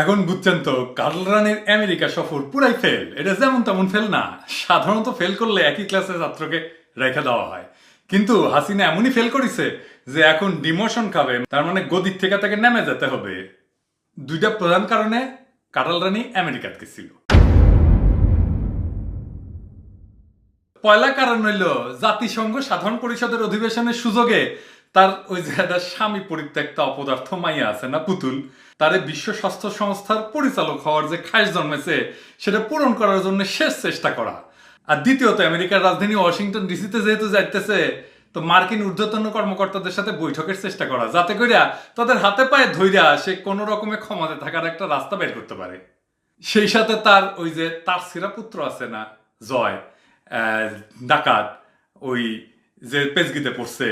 এখন বুঝছেন তো, কার্ল রানের আমেরিকা সফর পুরাই ফেল এটা যেমন তেমন ফেল না, সাধারণত ফেল করলে একই ক্লাসের ছাত্রকে রেখে দেওয়া হয়। কিন্তু হাসিনা এমনই ফেল করেছে যে এখন ডিমোশন খাবে, তার মানে গদির থেকে তাকে নেমে যেতে হবে। দুইটা প্রধান কারণে কাটাল রানী আমেরিকাত গেছিল। পয়লা কারণ হইল জাতিসংঘ সাধারণ পরিষদের অধিবেশনের সুযোগে তার ওই একটা স্বামী পরিত্যক্ত অপদার্থ মাইয়া আছে না, পুতুল, তারে বিশ্ব স্বাস্থ্য সংস্থার পরিচালক হওয়ার যে খাস জন্মেছে, সেটা পূরণ করার জন্য শেষ চেষ্টা করা। আর দ্বিতীয়ত, আমেরিকার রাজধানী ওয়াশিংটন ডিসিতে যেহেতু যাইতেছে, তো মার্কিন ঊর্ধ্বতন কর্মকর্তাদের সাথে বৈঠকের চেষ্টা করা, যাতে করিয়া তাদের হাতে পায়ে ধৈর্যা সে কোনো রকমে ক্ষমাতে থাকার একটা রাস্তা বের করতে পারে। সেই সাথে তার ওই যে তার পুত্র আছে না, জয় ডাকাত, ওই যে পেজগিতে পড়ছে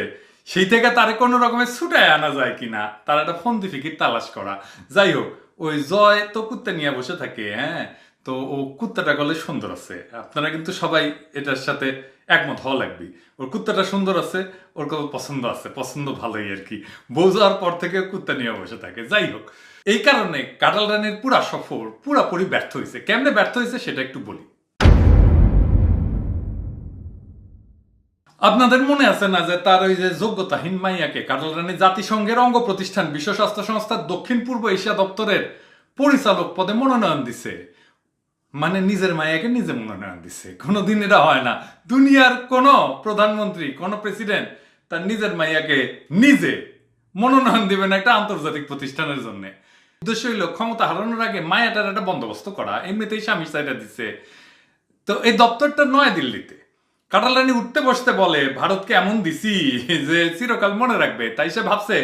সেই থেকে তারে কোনো রকমের ছুটায় আনা যায় কিনা, তার একটা ফন্দি ফিকির তালাশ করা। যাই হোক, ওই জয় তো কুত্তা নিয়ে বসে থাকে হ্যাঁ? তো ও কুত্তাটা গলে সুন্দর আছে। আপনারা কিন্তু সবাই এটার সাথে একমত হওয়া লাগবে। ওর কুত্তাটা সুন্দর আছে, ওর কত পছন্দ আছে, পছন্দ ভালোই আর কি। বউ যাওয়ার পর থেকে কুত্তা নিয়ে বসে থাকে। যাই হোক, এই কারণে কাটাল রানের পুরা সফর পুরাপুরি ব্যর্থ হয়েছে। কেমনে ব্যর্থ হয়েছে সেটা একটু বলি। আপনাদের মনে আছে না যে তার ওই যে যোগ্যতাহীন মাইয়াকে কাটাল রানী জাতিসংঘের অঙ্গ প্রতিষ্ঠান বিশ্ব স্বাস্থ্য সংস্থার দক্ষিণ পূর্ব এশিয়া দপ্তরের পরিচালক পদে মনোনয়ন দিছে। মানে নিজের মায়াকে নিজে মনোনয়ন দিছে। কোনোদিন এটা হয় না। দুনিয়ার কোন প্রধানমন্ত্রী, কোন প্রেসিডেন্ট তার নিজের মাইয়াকে নিজে মনোনয়ন দিবেন একটা আন্তর্জাতিক প্রতিষ্ঠানের জন্য। উদ্দেশ্য হইল ক্ষমতা হারানোর আগে মায়াটার একটা বন্দোবস্ত করা। এমনিতেই স্বামী সাইডা দিচ্ছে তো এই দপ্তরটা নয় দিল্লিতে কাটালানি উঠতে বসতে বলে, ভারতকে এমন দিছি যে চিরকাল মনে রাখবে। তাই সে ভাবছে,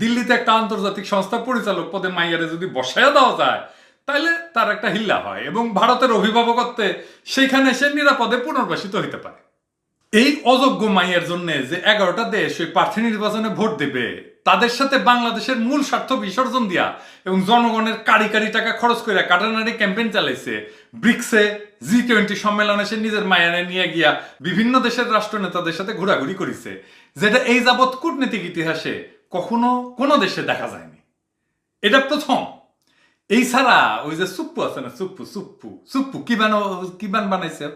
দিল্লিতে একটা আন্তর্জাতিক সংস্থার পরিচালক পদে মাইয়ারে যদি বসায়া দেওয়া যায় তাহলে তার একটা হিল্লা হয় এবং ভারতের অভিভাবকত্বে সেইখানে সে নিরাপদে পুনর্বাসিত হইতে পারে। এই অযোগ্য মাইয়ের জন্য যে এগারোটা দেশ ওই প্রার্থী নির্বাচনে ভোট দেবে, তাদের সাথে বাংলাদেশের মূল স্বার্থ বিসর্জন দিয়া এবং জনগণের কারি কারি টাকা খরচ করে কাটানারি ক্যাম্পেইন চালাইছে ব্রিক্সে জি টোয়েন্টি সম্মেলনে সে নিজের মায়ানে নিয়ে গিয়া বিভিন্ন দেশের রাষ্ট্রনেতাদের সাথে ঘোরাঘুরি করেছে, যেটা এই যাবৎ কূটনীতিক ইতিহাসে কখনো কোনো দেশে দেখা যায়নি। এটা প্রথম। এই ছাড়া ওই যে সুপ্পু আছে না, সুপ্পু সুপ্পু সুপ্পু কি বানো, কি বান বানাইছে?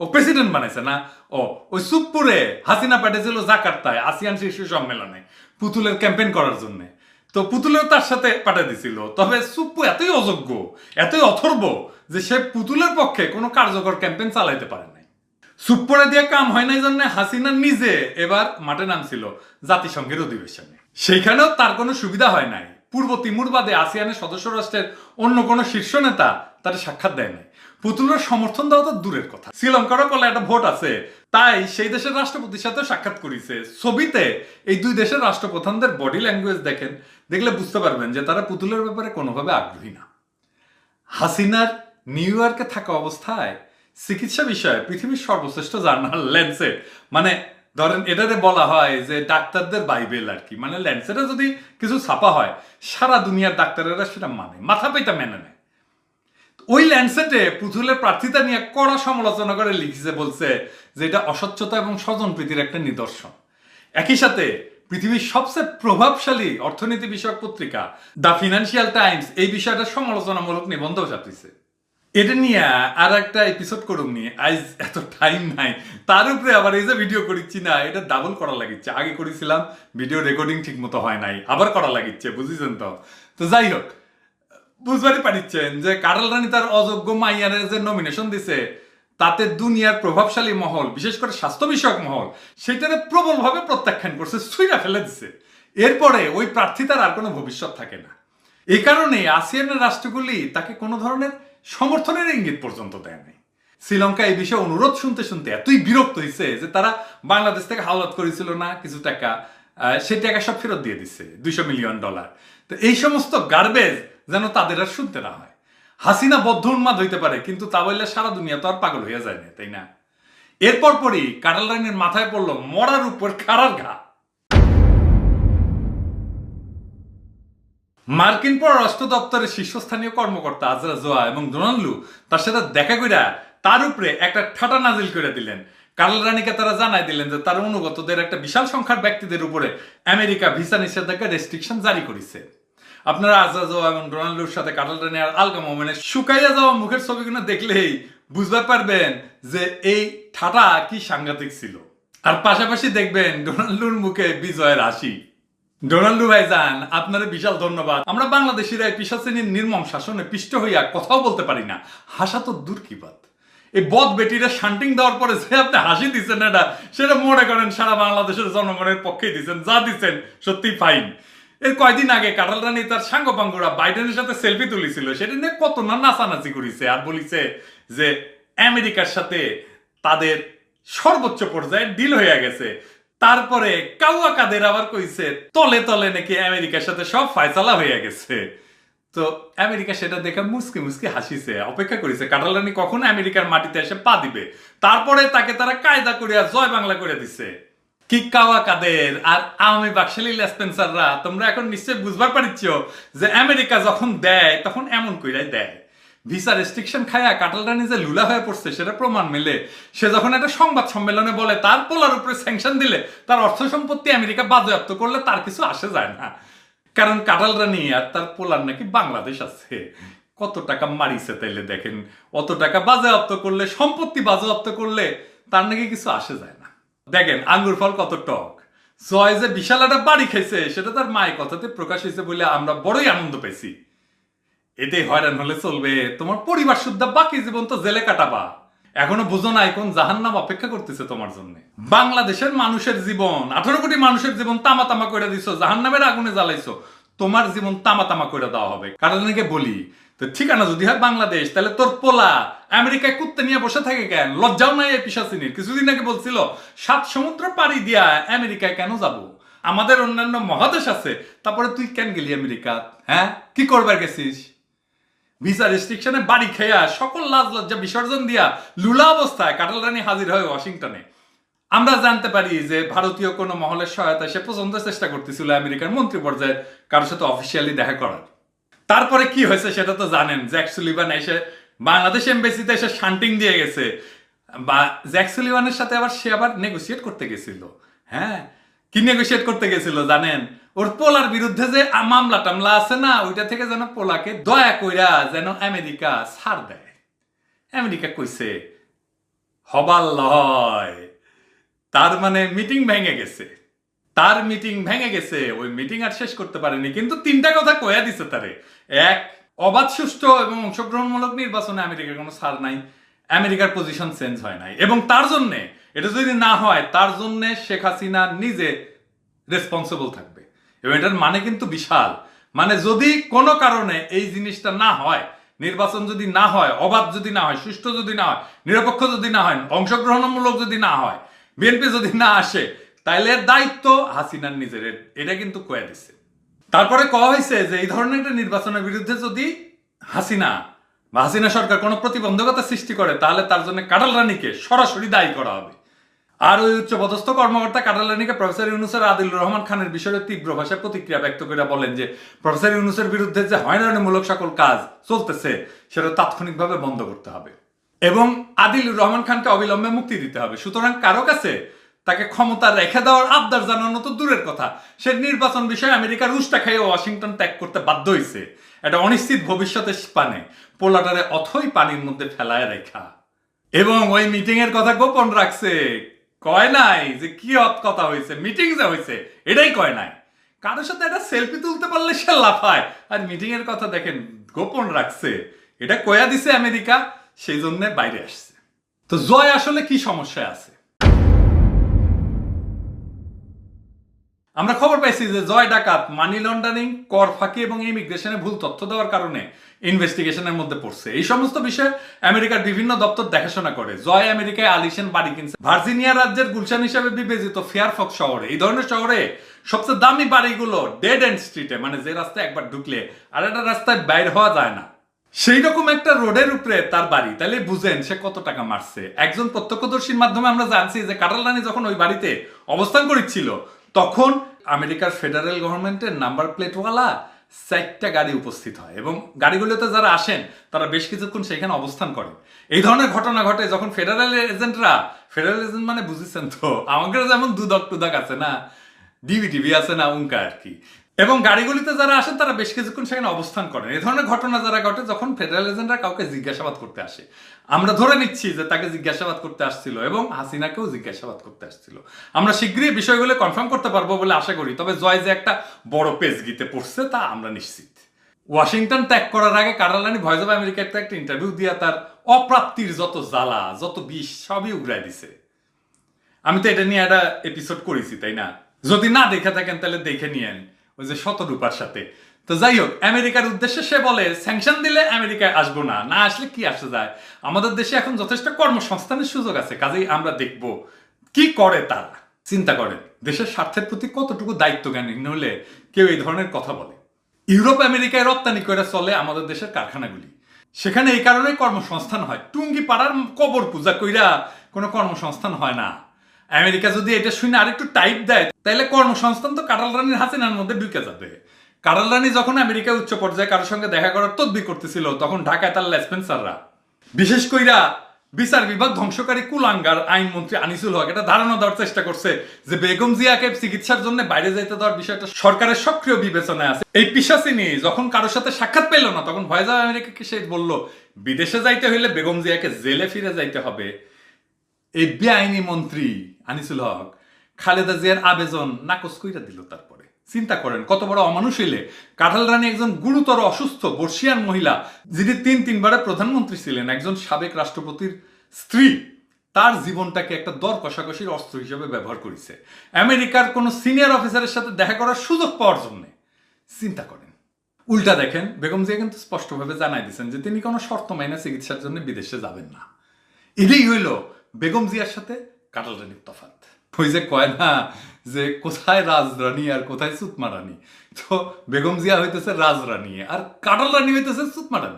ও প্রেসিডেন্ট বানাইছে না? ও, ওই সুপ্পুরে হাসিনা পাঠিয়েছিল জাকার্তায় আসিয়ান শীর্ষ সম্মেলনে পুতুলের ক্যাম্পেইন করার জন্য। তো পুতুলেও তার সাথে পাঠিয়ে দিছিল। তবে সুপ্পু এতই অযোগ্য, এতই অথর্ব যে সে পুতুলের পক্ষে কোনো কার্যকর ক্যাম্পেইন চালাইতে পারে নাই। সুপ্পরে দিয়ে কাম হয় নাই জন্য হাসিনা নিজে এবার মাঠে নামছিল জাতিসংঘের অধিবেশনে। সেইখানেও তার কোনো সুবিধা হয় নাই। পূর্ব তিমুর বাদে আসিয়ানের সদস্য রাষ্ট্রের অন্য কোনো শীর্ষ নেতা তার সাক্ষাৎ দেয় নাই। পুতুলের সমর্থন দেওয়া তো দূরের কথা। শ্রীলঙ্কারও বলে একটা ভোট আছে। তাই সেই দেশের রাষ্ট্রপতির সাথে সাক্ষাৎ করেছে। ছবিতে এই দুই দেশের রাষ্ট্রপ্রধানদের বডি ল্যাঙ্গুয়েজ দেখেন, দেখলে বুঝতে পারবেন যে তারা পুতুলের ব্যাপারে কোনোভাবে আগ্রহী না। হাসিনার নিউ ইয়র্কে থাকা অবস্থায় চিকিৎসা বিষয়ে পৃথিবীর সর্বশ্রেষ্ঠ জার্নাল ল্যান্সেট মানে ধরেন এটাতে বলা হয় যে ডাক্তারদের বাইবেল আর কি মানে ল্যান্সেটে যদি কিছু ছাপা হয়, সারা দুনিয়ার ডাক্তারেরা সেটা মানে মাথা পেটা মেনে নেয়। ওই ল্যান্ডসেটে পুতুলের প্রার্থিতা নিয়ে কড়া সমালোচনা করে লিখেছে, বলছে যে এটা অস্বচ্ছতা এবং স্বজনপ্রীতির একটা নিদর্শন। একই সাথে পৃথিবীর সবচেয়ে প্রভাবশালী অর্থনীতি বিষয়ক পত্রিকা দ্য ফিনান্সিয়াল টাইমস এই বিষয়টা সমালোচনামূলক নিবন্ধ ছাপিছে এটা নিয়ে আর একটা এপিসোড করুম নি। আজ এত টাইম নাই। তার উপরে আবার এই যে ভিডিও করিচ্ছি না, এটা ডাবল করা লাগিচ্ছে। আগে করেছিলাম ভিডিও রেকর্ডিং ঠিক মতো হয় নাই। আবার করা লাগিচ্ছে, বুঝেছেন তো? তো যাই হোক, বুঝবারই পারিচ্ছেন যে কাটাল রানী তার অযোগ্য মাইয়ারের যে নমিনেশন দিছে, তাতে দুনিয়ার প্রভাবশালী মহল, বিশেষ করে স্বাস্থ্য বিষয়ক মহল, সেটারে প্রবলভাবে প্রত্যাখ্যান করছে সুইরা ফেলে দিছে। এরপরে ওই প্রার্থিতার আর কোনো ভবিষ্যৎ থাকে না। এই কারণে আসিয়ানের রাষ্ট্রগুলি তাকে কোনো ধরনের সমর্থনের ইঙ্গিত পর্যন্ত দেয় নাই। শ্রীলঙ্কা এই বিষয়ে অনুরোধ শুনতে শুনতে এতই বিরক্ত হয়েছে যে তারা বাংলাদেশ থেকে হাওলাত করেছিল না কিছু টাকা সেই টাকা সব ফেরত দিয়ে দিচ্ছে দুইশো মিলিয়ন ডলার। তো এই সমস্ত গার্বেজ যেন তাদের আর শুনতে না হয়। হাসিনা বদ্ধ উন্মাদ হইতে পারে, কিন্তু তা বললে সারা দুনিয়া তো আর পাগল হয়ে যায় না, তাই না? এরপর পরই কাটাল মাথায় পড়ল মরার উপর খাড়ার ঘা। মার্কিন পররাষ্ট্র দপ্তরের শীর্ষস্থানীয় কর্মকর্তা আজরা জোয়া এবং ডোনাল্ড তার সাথে দেখা কইরা তার উপরে একটা ঠাটা নাজিল করে দিলেন। কার্ল রানীকে তারা জানাই দিলেন যে তার অনুগতদের একটা বিশাল সংখ্যার ব্যক্তিদের উপরে আমেরিকা ভিসা নিষেধাজ্ঞা রেস্ট্রিকশন জারি করেছে। আপনারা আজাজো এবং রোনাল্ডোর সাথে কাটাল রানি আর আলকা মোমেনের শুকাইয়া যাওয়া মুখের ছবিগুলো দেখলেই বুঝতে পারবেন যে এই ঠাটা কি সাংঘাতিক ছিল। আর পাশাপাশি দেখবেন ডোনাল্ডোর মুখে বিজয়ের হাসি। ডোনাল্ডো ভাইজান, আপনার বিশাল ধন্যবাদ। আমরা বাংলাদেশিরা এই পিসাশ্রেণীর নির্মম শাসনে পিষ্ট হইয়া কথাও বলতে পারি না। হাসা তো দূর কি বাত। এই বদ বেটিরা শান্টিং দেওয়ার পরে যে আপনি হাসি দিচ্ছেন এটা সেটা মনে করেন সারা বাংলাদেশের জনগণের পক্ষে দিচ্ছেন যা দিচ্ছেন সত্যি ফাইন। এর কয়দিন আগে কাটাল রানী তার সাঙ্গ পাঙ্গুরা বাইডেনের সাথে সেলফি তুলেছিল। সেটা নিয়ে কত না নাচানাচি করেছে আর বলিছে যে আমেরিকার সাথে তাদের সর্বোচ্চ পর্যায়ে ডিল হয়ে গেছে। তারপরে কাউয়া কাদের আবার কইছে, তলে তলে নাকি আমেরিকার সাথে সব ফায়সালা হয়ে গেছে। তো আমেরিকা সেটা দেখে মুসকি মুসকি হাসিছে, অপেক্ষা করেছে, কাটালানি কখন আমেরিকার মাটিতে এসে পা দিবে? তারপরে তাকে তারা কায়দা করিয়া জয় বাংলা করে দিছে। কি কাওয়া কাদের আর আমি বাকশালী লেসপেন্সাররা তোমরা এখন নিশ্চয়ই বুঝবার পারিচ্ছ যে আমেরিকা যখন দেয়, তখন এমন কইরাই দেয়। ভিসা রেস্ট্রিকশন খায়া কাটাল রানী যে লুলা হয়ে পড়ছে, সেটা প্রমাণ মেলে। সে যখন একটা সংবাদ সম্মেলনে বলে, তার পোলার উপরে স্যাংশন দিলে, তার অর্থ সম্পত্তি আমেরিকা বাজেয়াপ্ত করলে তার কিছু আসে যায় না। কারণ কাটাল রানী আর তার পোলার নাকি বাংলাদেশ আছে। কত টাকা মারিছে তাইলে দেখেন, অত টাকা বাজেয়াপ্ত করলে, সম্পত্তি বাজেয়াপ্ত করলে তার নাকি কিছু আসে যায় না। দেখেন, আঙ্গুর ফল কত টক। জয় যে বিশাল একটা বাড়ি খাইছে, সেটা তার মায়ের কথাতে প্রকাশ হয়েছে বলে আমরা বড়ই আনন্দ পেয়েছি। এতে হয়রান হলে চলবে। তোমার পরিবার শুদ্ধ, বাকি জীবন তো জেলে কাটাবা। এখনও বুঝো নাই কোন জাহান্নাম অপেক্ষা করতেছে তোমার জন্য। বাংলাদেশের মানুষের জীবন, আঠারো কোটি মানুষের জীবন তামা তামা করে দিছো, জাহান্নামের আগুনে জ্বালাইছো। তোমার জীবন তামা তামা করে দেওয়া হবে। কারণ বলি, তো ঠিকানা যদি হয় বাংলাদেশ, তাহলে তোর পোলা আমেরিকায় কুত্তে নিয়ে বসে থাকে কেন? লজ্জাও নাই এই পিসাচিনীর। কিছুদিন আগে বলছিল, সাত সমুদ্র পাড়ি দিয়া আমেরিকায় কেন যাব? আমাদের অন্যান্য মহাদেশ আছে, তারপরে তুই কেন গেলি আমেরিকা? হ্যাঁ? কি করবার গেছিস? ভিসা রেস্ট্রিকশনে বাড়ি খেয়া, সকল লাজ লজ্জা বিসর্জন দিয়া লুলা অবস্থায় কাটাল রানী হাজির হয় ওয়াশিংটনে। আমরা জানতে পারি যে ভারতীয় কোনো মহলের সহায়তায় সে পর্যন্ত চেষ্টা করতেছিল আমেরিকার মন্ত্রী পর্যায়ে, কারোর সাথে অফিসিয়ালি দেখা করার। তারপরে কি হয়েছে সেটা তো জানেন, জ্যাক সুলিভান এসে বাংলাদেশ এমবেসিতে এসে শান্টিং দিয়ে গেছে। বা জ্যাক সুলিভানের সাথে আবার সে আবার নেগোসিয়েট করতে গেছিল। হ্যাঁ? কি নেগোসিয়েট করতে গেছিল জানেন? ওর পোলার বিরুদ্ধে যে মামলা টামলা আছে না, ওইটা থেকে যেন পোলাকে দয়া কইরা যেন আমেরিকা ছাড় দেয়। আমেরিকা কইছে হবার লয়। তার মানে মিটিং ভেঙে গেছে। তার মিটিং ভেঙে গেছে, ওই মিটিং আর শেষ করতে পারেনি। কিন্তু তিনটা কথা কয়া দিছে তারে। এক, অবাধ, সুষ্ঠু এবং অংশগ্রহণমূলক নির্বাচনে আমেরিকার কোনো ছাড় নাই। আমেরিকার পজিশন চেঞ্জ হয় নাই। এবং তার জন্য এটা যদি না হয়, তার জন্য শেখ হাসিনা নিজে রেসপন্সিবল থাকবে। এবং এটার মানে কিন্তু বিশাল। মানে যদি কোনো কারণে এই জিনিসটা না হয়, নির্বাচন যদি না হয়, অবাধ যদি না হয়, সুষ্ঠু যদি না হয়, নিরপেক্ষ যদি না হয়, অংশগ্রহণমূলক যদি না হয় বিএনপি যদি না আসে, তাইলে দায়িত্ব হাসিনার নিজের। এটা কিন্তু কয়ে দিচ্ছে তারপরে কওয়া হয়েছে যে, এই ধরনের একটা নির্বাচনের বিরুদ্ধে যদি হাসিনা বা হাসিনা সরকার কোনো প্রতিবন্ধকতা সৃষ্টি করে, তাহলে তার জন্য কাটাল রানীকে সরাসরি দায়ী করা হবে। আর ওই উচ্চ পদস্থ কর্মকর্তা কাটাল রানীকে প্রফেসর ইউনুসের আদিলুর রহমান খানের বিষয়ে তীব্র ভাষায় প্রতিক্রিয়া ব্যক্ত করে বলেন যে, প্রফেসর ইউনুসের বিরুদ্ধে যে হয়রানিমূলক সকল কাজ চলতেছে, সেটা তাৎক্ষণিকভাবে বন্ধ করতে হবে। এবং আদিলুর রহমান খানকে অবিলম্বে মুক্তি দিতে হবে। সুতরাং কারও কাছে তাকে ক্ষমতা রেখে দেওয়ার আবদার জানানো তো দূরের কথা। সে নির্বাচন বিষয়ে আমেরিকার উষ্টা খেয়ে ওয়াশিংটন ত্যাগ করতে বাধ্য হয়েছে এটা অনিশ্চিত ভবিষ্যতের পানে, পোলাটারে অথই পানির মধ্যে ফেলায় রেখা এবং ওই মিটিং এর কথা গোপন রাখছে। কয় নাই যে কি অত কথা হয়েছে মিটিং যে হয়েছে এটাই কয় নাই। কারোর সাথে একটা সেলফি তুলতে পারলে সে লাফায়। আর মিটিং এর কথা দেখেন, গোপন রাখছে। এটা কয়া দিছে আমেরিকা, সেই জন্য বাইরে আসছে। তো জয় আসলে কি সমস্যা আছে? আমরা খবর পাইছি যে জয় ডাকাত মানি লন্ডারিং কর ফাঁকি এবং ইমিগ্রেশনে ভুল তথ্য দেওয়ার কারণে ইনভেস্টিগেশনের মধ্যে পড়ছে। এই সমস্ত বিষয়ে আমেরিকার বিভিন্ন দপ্তর দেখাশোনা করে। জয় আমেরিকায় আলিশান বাড়ি কিনছে। ভার্জিনিয়া রাজ্যের গুলশান হিসেবে বিবেচিত ফেয়ারফক্স শহরে। এই ধরনের শহরে সবচেয়ে দামি বাড়িগুলো ডেড এন্ড স্ট্রিটে মানে যে রাস্তায় একবার ঢুকলে আর একটা রাস্তায় বাইর হওয়া যায় না। সেই রকম একটা রোডের উপরে তার বাড়ি। তাহলে বুঝেন সে কত টাকা মারছে। একজন প্রত্যক্ষদর্শীর মাধ্যমে আমরা জানছি যে কাটাল রানী যখন ওই বাড়িতে অবস্থান করেছিল তখন আমেরিকার ফেডারেল গভর্নমেন্টের নাম্বার প্লেটওয়ালা চারটা গাড়ি উপস্থিত হয় এবং গাড়িগুলোতে যারা আসেন, তারা বেশ কিছুক্ষণ সেখানে অবস্থান করে এই ধরনের ঘটনা ঘটে যখন ফেডারেল এজেন্টরা, ফেডারেল এজেন্ট মানে বুঝেছেন তো, আমাদের যেমন দুদক টুদক আছে না ডিবি টিভি আছে না উঙ্কা আর কি। এবং গাড়িগুলিতে যারা আসেন, তারা বেশ কিছুক্ষণ সেখানে অবস্থান করেন। এই ধরনের ঘটনা যারা ঘটে, যখন ফেডারেল এজেন্টরা কাউকে জিজ্ঞাসাবাদ করতে আসে, আমরা ধরে নিচ্ছি যে তাকে জিজ্ঞাসাবাদ করতে আসছিল এবং হাসিনাকেও জিজ্ঞাসাবাদ করতে আসছিল। আমরা শীঘ্রই বিষয়গুলো কনফার্ম করতে পারব বলে আশা করি, তবে জয় যে একটা বড় পেজ গিতে পড়ছে, তা আমরা নিশ্চিত। ওয়াশিংটন ত্যাগ করার আগে কারালানি ভয়েস অফ আমেরিকাতে একটা ইন্টারভিউ দিয়া তার অপ্রাপ্তির যত জ্বালা, যত বিষ, সবই উগড়াই দিছে। আমি তো এটা নিয়ে একটা এপিসোড করেছি, তাই না? যদি না দেখে থাকেন, তাহলে দেখে নিয়েন। ওই যে শতরূপার সাথে। তো যাই হোক, আমেরিকার উদ্দেশ্যে সে বলে স্যাংশন দিলে আমেরিকায় আসব না না আসলে কি আসে যায়? আমাদের দেশে এখন যথেষ্ট কর্মসংস্থানের সুযোগ আছে, কাজেই আমরা দেখব কি করে তারা। চিন্তা করেন, দেশের স্বার্থের প্রতি কতটুকু দায়িত্ব জ্ঞানী হলে কেউ এই ধরনের কথা বলে? ইউরোপ, আমেরিকায় রপ্তানি করে চলে আমাদের দেশের কারখানাগুলি। সেখানে এই কারণে কর্মসংস্থান হয়। টুঙ্গি পাড়ার কবর পূজা কইরা কোনো কর্মসংস্থান হয় না। আমেরিকা যদি এটা শুনে আরেকটু টাইপ দেয় তাহলে কর্মসংস্থান তো কাটাল রানীর হাসিনার মধ্যে ঢুকে যাবে। কাটাল রানী যখন আমেরিকায় উচ্চ পর্যায়ে কারোর সঙ্গে দেখা করার তদবি করতেছিল, তখন ঢাকায় তার লেসপেন্সাররা বিশেষ কইরা বিচার বিভাগ ধ্বংসকারী কুলাঙ্গার আইনমন্ত্রী আনিসুল হক এটা ধারণা দেওয়ার চেষ্টা করছে যে বেগম জিয়াকে চিকিৎসার জন্য বাইরে যাইতে দেওয়ার বিষয়টা সরকারের সক্রিয় বিবেচনায় আছে। এই পিসাসিনী যখন কারোর সাথে সাক্ষাৎ পেল না, তখন ভয়েস অফ আমেরিকাকে সে বলল, বিদেশে যাইতে হইলে বেগম জিয়াকে জেলে ফিরে যাইতে হবে। এই বেআইনি মন্ত্রী আনিসুল হক খালেদা জিয়ার আবেদন নাকচ কইরা দিল তারপরে। চিন্তা করেন, কত বড় অমানুষ হইলে? কাঁঠাল রানী একজন গুরুতর অসুস্থ বর্ষিয়ান মহিলা, যিনি তিন তিনবারের প্রধানমন্ত্রী ছিলেন, একজন সাবেক রাষ্ট্রপতির স্ত্রী। তার জীবনটাকে একটা দর কষাকষির অস্ত্র হিসেবে ব্যবহার করেছে। আমেরিকার কোনো সিনিয়র অফিসারের সাথে দেখা করার সুযোগ পাওয়ার জন্য। চিন্তা করেন। উল্টা দেখেন, বেগম জিয়া কিন্তু স্পষ্টভাবে জানাই দিয়েছেন যে তিনি কোনো শর্ত মাইনে চিকিৎসার জন্য বিদেশে যাবেন না। এটাই হইল বেগম জিয়ার সাথে কাটাল রানীর তফাত ওই যে কয় না, যে কোথায় রাজরানী আর কোথায় সুতমা রানী তো বেগম জিয়া হইতেছে রাজরানী আর কাটাল রানী হইতেছে সুতমা রানী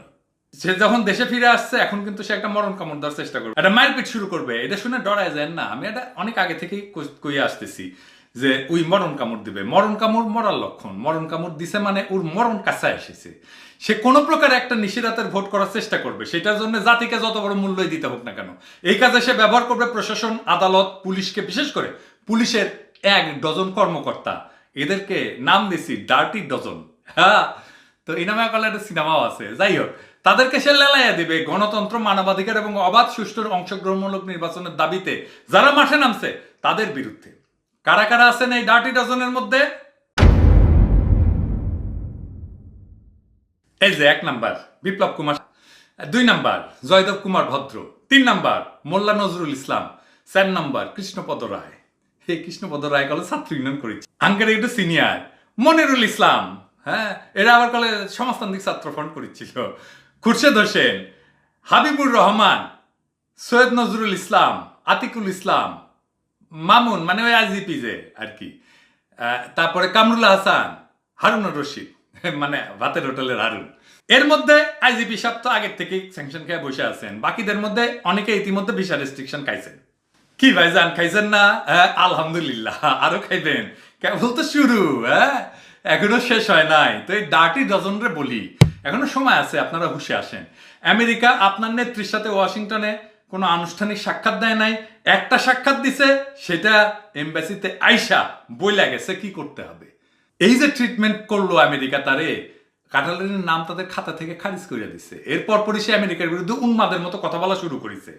সে যখন দেশে ফিরে আসছে, এখন কিন্তু সে একটা মরণ কামড় দেওয়ার চেষ্টা করবে। একটা মারপিট শুরু করবে। এটা শুনে ডরায় যায় না, আমি এটা অনেক আগে থেকেই কই- কইয়া আসতেছি। যে ওই মরণ কামড় দিবে। মরণ কামড় মরার লক্ষণ। মরণ কামড় দিছে মানে ওর মরণ কাছে এসেছে। সে কোনো প্রকার একটা নিশিরাতের ভোট করার চেষ্টা করবে। সেটার জন্য জাতিকে যত বড় মূল্যই দিতে হোক না কেন। এই কাজে সে ব্যবহার করবে প্রশাসন, আদালত, পুলিশকে, বিশেষ করে পুলিশের এক ডজন কর্মকর্তা। এদেরকে নাম দিছি ডার্টি ডজন। হ্যাঁ? তো এই নামে একটা সিনেমাও আছে। যাই হোক, তাদেরকে সে লেলাইয়া দিবে। গণতন্ত্র, মানবাধিকার এবং অবাধ, সুষ্ঠুর, অংশগ্রহণমূলক নির্বাচনের দাবিতে যারা মাঠে নামছে, তাদের বিরুদ্ধে। কারা কারা আছেন এই ডার্টি ডজনের মধ্যে? এই যে এক নাম্বার, বিপ্লব কুমার দুই নাম্বার, জয়দেব কুমার ভদ্র। তিন নাম্বার, মোল্লা নজরুল ইসলাম। চার নাম্বার, কৃষ্ণপদ রায়। হে, কৃষ্ণপদ রায় কলে ছাত্র ইউনিয়ন করেছে। আঙ্কের একটু সিনিয়র মনিরুল ইসলাম। হ্যাঁ এরা আবার কলে সমাজতান্ত্রিক ছাত্র ফ্রন্ট করেছিল। খুরশেদ হোসেন, হাবিবুর রহমান, সৈয়দ নজরুল ইসলাম, আতিকুল ইসলাম। মামুন মানে ওই আইজিপি যে আর কি। তারপরে কামরুল হাসান হারুনুর রশিদ মানে ভাতের হোটেলের হারুন। এর মধ্যে আইজিপি সাহেব তো আগের থেকেই স্যাংশন খেয়ে বসে আছেন। বাকিদের মধ্যে অনেকে ইতিমধ্যে ভিসা রেস্ট্রিকশন খাইছেন। কি ভাই জান খাইছেন না? হ্যাঁ, আলহামদুলিল্লাহ আরও খাইবেন। কেবল তো শুরু হ্যাঁ? এখনও শেষ হয় নাই। তো এই ডার্টি ডজনরে বলি এখনও সময় আছে আপনারা হুশে আসেন। আমেরিকা আপনার নেত্রীর সাথে ওয়াশিংটনে কোনো আনুষ্ঠানিক সাক্ষাৎ দেয় নাই। একটা সাক্ষাৎ দিছে, সেটা এমবাসিতে আইসা বইলা গেছে, কি করতে হবে? এই যে ট্রিটমেন্ট করল আমেরিকা তারে কাটালের নাম তাদের খাতা থেকে খারিজ করে দিছে। এরপর পরই সে আমেরিকার বিরুদ্ধে উন্মাদের মতো কথা বলা শুরু করেছে।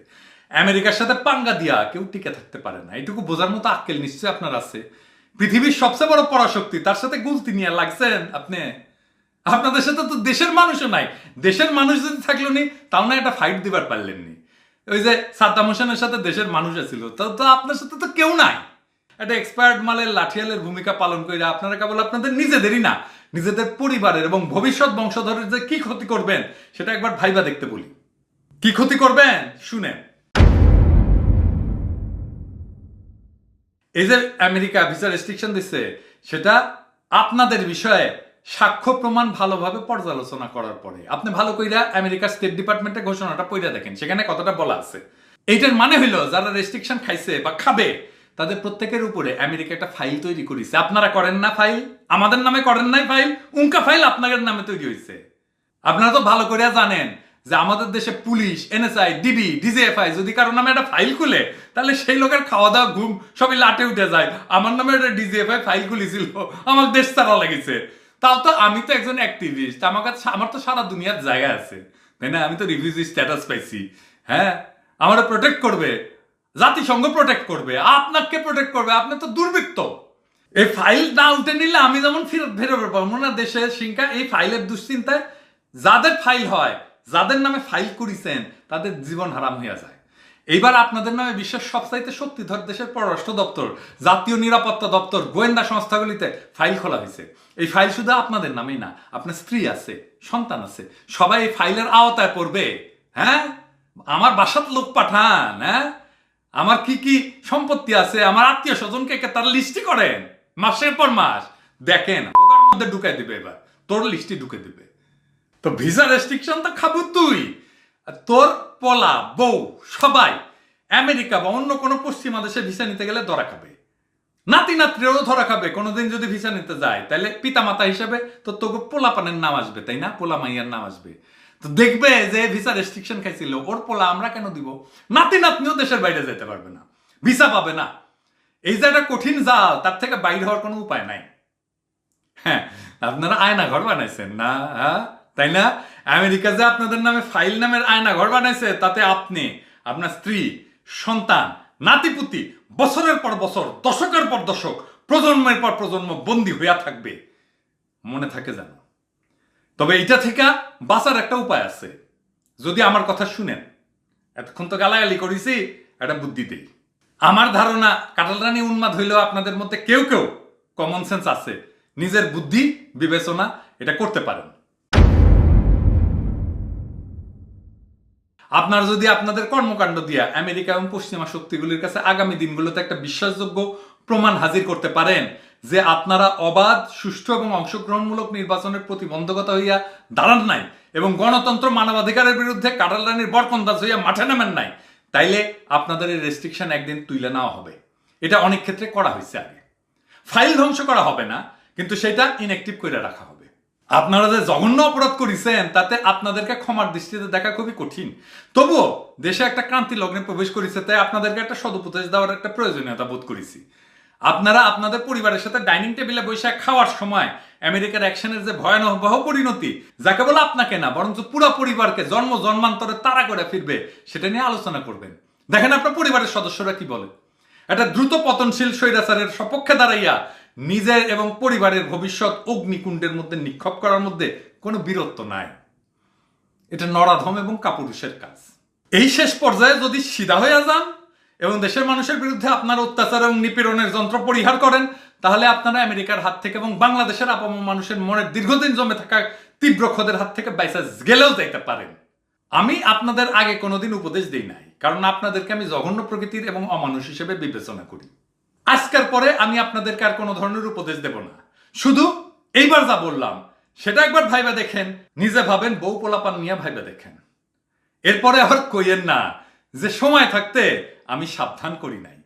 আমেরিকার সাথে পাঙ্গা দিয়া কেউ টিকে থাকতে পারে না। এইটুকু বোঝার মতো আক্কেল নিশ্চয়ই আপনার আছে। পৃথিবীর সবচেয়ে বড় পরাশক্তি, তার সাথে গুলতি নিয়ে লাগছেন আপনি? আপনাদের সাথে তো দেশের মানুষও নাই। দেশের মানুষ যদি থাকল নি তাও না একটা ফাইট দিবার পারলেন নি। ওই যে সাদ্দাম হোসেনের সাথে দেশের মানুষ ছিল তো তো আপনার সাথে তো কেউ নাই। একটা এক্সপায়ার্ড মালের লাঠিয়ালের ভূমিকা পালন করে আপনারা কেবল আপনাদের নিজেদেরই না, নিজেদের পরিবারের এবং ভবিষ্যৎ বংশধরের যে কি ক্ষতি করবেন, সেটা একবার ভাইবা দেখতে বলি। কি ক্ষতি করবেন? শুনেন। এই যে আমেরিকা ভিসা রেস্ট্রিকশন দিচ্ছে সেটা আপনাদের বিষয়ে সাক্ষ্য প্রমাণ ভালোভাবে পর্যালোচনা করার পরে। আপনি ভালো কইরা আমেরিকার স্টেট ডিপার্টমেন্টের ঘোষণাটা পইরা দেখেন, সেখানে কতটা বলা আছে। এইটার মানে হইল, যারা রেস্ট্রিকশন খাইছে বা খাবে, তাদের প্রত্যেকের উপরে আমেরিকা একটা ফাইল তৈরি করেছে। আপনারা করেন না ফাইল আমাদের নামে করেন নাই ফাইল উনকা ফাইল আপনাদের নামে তৈরি হয়েছে আপনারা তো ভালো করিয়া জানেন যে আমাদের দেশে পুলিশ এনএসআই ডিবি ডিজিএফআই যদি কারও নামে একটা ফাইল খুলে, তাহলে সেই লোকের খাওয়া দাওয়া ঘুম সবই লাটে উঠে যায়। আমার নামে একটা ডিজিএফআই ফাইল খুলেছিল, আমার দেশ তারা লেগেছে। তাও তো আমি তো একজন অ্যাক্টিভিস্ট আমার কাছে আমার তো সারা দুনিয়ার জায়গা আছে। তাই না? আমি তো রিভিউজি স্ট্যাটাস পাইছি। হ্যাঁ? আমার প্রোটেক্ট করবে। জাতিসংঘ প্রোটেক্ট করবে। আপনাকে প্রোটেক্ট করবে। আপনি তো দুর্বৃত্ত। এই ফাইল না উঠে নিলে আমি যেমন ফেরত বেরোবে পারব না দেশের সিংকা এই ফাইলের দুশ্চিন্তায় যাদের ফাইল হয়, যাদের নামে ফাইল করিছেন, তাদের জীবন হারাম হইয়া যায়। এইবার আপনাদের নামে বিশ্বের সবচাইতে শক্তিধর দেশের পররাষ্ট্র দপ্তর, জাতীয় নিরাপত্তা দপ্তর, গোয়েন্দা সংস্থাগুলিতে ফাইল খোলা হয়েছে। এই ফাইল শুধু আপনাদের নামেই না, আপনার স্ত্রী আছে, সন্তান আছে, সবাই এই ফাইলের আওতায় পড়বে হ্যাঁ? আমার বাসাত লোক পাঠান হ্যাঁ? আমার কি কি সম্পত্তি আছে, আমার আত্মীয় স্বজনকে তার লিস্টি করেন, মাসের পর মাস। দেখেন ওকার মধ্যে ঢুকাই দিবে এবার, তোর লিস্টি ঢুকে দিবে। তো ভিসা রেস্ট্রিকশন তো খাব তুই। তোর পলা, বউ, সবাই আমেরিকা বা অন্য কোনো পশ্চিমা দেশে ভিসা নিতে গেলে ধরা খাবে। নাতি নাতৃও ধরা খাবে, কোনোদিন যদি ভিসা নিতে যায়। তাহলে পিতামাতা হিসেবে তো তোকে পোলাপানের নাম আসবে, তাই না? পোলা মাইয়ার নাম আসবে। তো দেখবে যে ভিসা রেস্ট্রিকশন খাইছিল, ওর পোলা আমরা কেন দিব? নাতি নাতনিও দেশের বাইরে যেতে পারবে না, ভিসা পাবে না। এই যে একটা কঠিন জাল, তার থেকে বাইরে হওয়ার কোনো উপায় নাই। হ্যাঁ আপনারা আয়না ঘর বানাইছেন না হ্যাঁ? তাই না? আমেরিকা যে আপনাদের নামে ফাইল নামের আয়না ঘর বানাইছে, তাতে আপনি, আপনার স্ত্রী, সন্তান নাতিপুতি বছরের পর বছর, দশকের পর দশক, প্রজন্মের পর প্রজন্ম বন্দী হইয়া থাকবে, মনে থাকে জানো তবে এটা থেকে বাঁচার একটা উপায় আছে। যদি আমার কথা শুনেন, এতক্ষণ তো গালাগালি করেছি, একটা বুদ্ধি দেই। আমার ধারণা কাটালরানি উন্মাদ হইলেও আপনাদের মধ্যে কেউ কেউ কমন সেন্স আছে। নিজের বুদ্ধি, বিবেচনা, এটা করতে পারেন। আপনার যদি আপনাদের কর্মকাণ্ড দিয়া আমেরিকা এবং পশ্চিমা শক্তিগুলির কাছে আগামী দিনগুলোতে একটা বিশ্বাসযোগ্য প্রমাণ হাজির করতে পারেন, যে আপনারা অবাধ, সুষ্ঠু এবং অংশগ্রহণমূলক নির্বাচনের প্রতিবন্ধকতা হইয়া দাঁড়ান নাই এবং গণতন্ত্র মানবাধিকারের বিরুদ্ধে কাটাল রানীর বরকন্দাজ হইয়া মাঠে নামেন নাই, তাইলে আপনাদের এই রেস্ট্রিকশন একদিন তুলে নেওয়া হবে। এটা অনেক ক্ষেত্রে করা হয়েছে আগে। ফাইল ধ্বংস করা হবে না, কিন্তু সেটা ইনঅ্যাক্টিভ করে রাখা হবে। আপনারা যে জঘন্য অপরাধ করেছেন, তাতে আপনাদেরকে ক্ষমার দৃষ্টিতে দেখা খুবই কঠিন। তবুও, দেশে একটা ক্রান্তি লগ্নে প্রবেশ করেছে, তাই আপনাদেরকে একটা সদুপদেশ দেওয়ার একটা প্রয়োজনীয়তা বোধ করেছি। আপনারা আপনাদের পরিবারের সাথে ডাইনিং টেবিলে বসে খাওয়ার সময় আমেরিকার অ্যাকশনের যে ভয়ানহ পরিণতি যাকে বলে আপনাকে না, বরঞ্চ পুরো পরিবারকে জন্ম জন্মান্তরে তারা করে ফিরবে, সেটা নিয়ে আলোচনা করবেন। দেখেন আপনার পরিবারের সদস্যরা কি বলে? একটা দ্রুত পতনশীল স্বৈরাচারের সপক্ষে দাঁড়াইয়া নিজের এবং পরিবারের ভবিষ্যৎ অগ্নিকুণ্ডের মধ্যে নিক্ষেপ করার মধ্যে কোনো বীরত্ব নাই। এটা নরাধম এবং কাপুরুষের কাজ। এই শেষ পর্যায়ে যদি সিধা হয়ে যান এবং দেশের মানুষের বিরুদ্ধে আপনার অত্যাচার এবং নিপীড়নের যন্ত্র পরিহার করেন, তাহলে আপনারা আমেরিকার হাত থেকে এবং বাংলাদেশের আপাম মানুষের মনের দীর্ঘদিন জমে থাকা তীব্র ক্ষদের হাত থেকে বাইসা গেলেও যাইতে পারেন। আমি আপনাদের আগে কোনোদিন উপদেশ দিই নাই, কারণ আপনাদেরকে আমি জঘন্য প্রকৃতির এবং অমানুষ হিসেবে বিবেচনা করি। আজকের পরে আমি আপনাদেরকে আর কোনো ধরনের উপদেশ দেব না। শুধু এইবার যা বললাম, সেটা একবার ভাইবা দেখেন, নিজে ভাবেন, বউ পোলাপান নিয়ে ভাইবা দেখেন। এরপরে আর কইয়েন না যে সময় থাকতে আমি সাবধান করি নাই।